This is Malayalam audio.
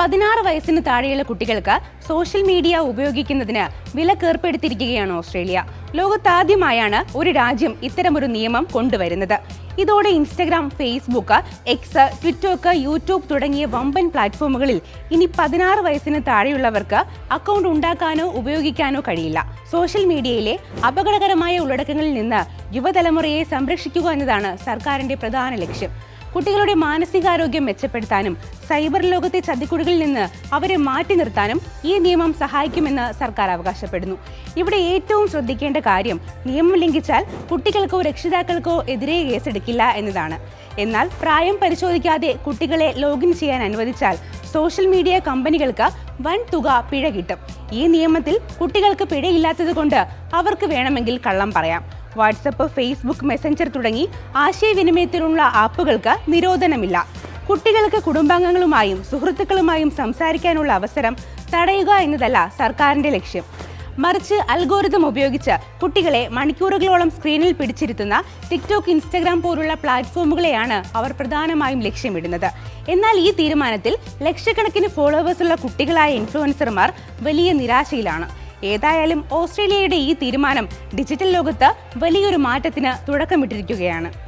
പതിനാറ് വയസ്സിന് താഴെയുള്ള കുട്ടികൾക്ക് സോഷ്യൽ മീഡിയ ഉപയോഗിക്കുന്നതിന് വിലക്കേർപ്പെടുത്തിയിരിക്കുകയാണ് ഓസ്ട്രേലിയ. ലോകത്താദ്യമായാണ് ഒരു രാജ്യം ഇത്തരമൊരു നിയമം കൊണ്ടുവരുന്നത്. ഇതോടെ ഇൻസ്റ്റഗ്രാം ഫേസ്ബുക്ക് എക്സ് ട്വിറ്റർക്ക് യൂട്യൂബ് തുടങ്ങിയ വമ്പൻ പ്ലാറ്റ്ഫോമുകളിൽ ഇനി പതിനാറ് വയസ്സിന് താഴെയുള്ളവർക്ക് അക്കൗണ്ട് ഉണ്ടാക്കാനോ ഉപയോഗിക്കാനോ കഴിയില്ല. സോഷ്യൽ മീഡിയയിലെ അപകടകരമായ ഉള്ളടക്കങ്ങളിൽ നിന്ന് യുവതലമുറയെ സംരക്ഷിക്കുക എന്നതാണ് സർക്കാരിന്റെ പ്രധാന ലക്ഷ്യം. കുട്ടികളുടെ മാനസികാരോഗ്യം മെച്ചപ്പെടുത്താനും സൈബർ ലോകത്തെ ചതിക്കുഴികളിൽ നിന്ന് അവരെ മാറ്റി നിർത്താനും ഈ നിയമം സഹായിക്കുമെന്ന് സർക്കാർ അവകാശപ്പെടുന്നു. ഇവിടെ ഏറ്റവും ശ്രദ്ധിക്കേണ്ട കാര്യം നിയമം ലംഘിച്ചാൽ കുട്ടികൾക്കോ രക്ഷിതാക്കൾക്കോ എതിരെ കേസെടുക്കില്ല എന്നതാണ്. എന്നാൽ പ്രായം പരിശോധിക്കാതെ കുട്ടികളെ ലോഗിൻ ചെയ്യാൻ അനുവദിച്ചാൽ സോഷ്യൽ മീഡിയ കമ്പനികൾക്ക് വൻ തുക പിഴ കിട്ടും. ഈ നിയമത്തിൽ കുട്ടികൾക്ക് പിഴയില്ലാത്തത് കൊണ്ട് അവർക്ക് വേണമെങ്കിൽ കള്ളം പറയാം. വാട്സപ്പ് ഫേസ്ബുക്ക് മെസ്സഞ്ചർ തുടങ്ങി ആശയവിനിമയത്തിനുള്ള ആപ്പുകൾക്ക് നിരോധനമില്ല. കുട്ടികൾക്ക് കുടുംബാംഗങ്ങളുമായും സുഹൃത്തുക്കളുമായും സംസാരിക്കാനുള്ള അവസരം തടയുക എന്നതല്ല സർക്കാരിന്റെ ലക്ഷ്യം. മറിച്ച് അൽഗോരിതം ഉപയോഗിച്ച് കുട്ടികളെ മണിക്കൂറുകളോളം സ്ക്രീനിൽ പിടിച്ചിരുത്തുന്ന ടിക്ടോക്ക് ഇൻസ്റ്റഗ്രാം പോലുള്ള പ്ലാറ്റ്ഫോമുകളെയാണ് അവർ പ്രധാനമായും ലക്ഷ്യമിടുന്നത്. എന്നാൽ ഈ തീരുമാനത്തിൽ ലക്ഷക്കണക്കിന് ഫോളോവേഴ്സുള്ള കുട്ടികളായ ഇൻഫ്ലുവൻസർമാർ വലിയ നിരാശയിലാണ്. ഏതായാലും ഓസ്ട്രേലിയയുടെ ഈ തീരുമാനം ഡിജിറ്റൽ ലോകത്ത് വലിയൊരു മാറ്റത്തിന് തുടക്കമിട്ടിരിക്കുകയാണ്.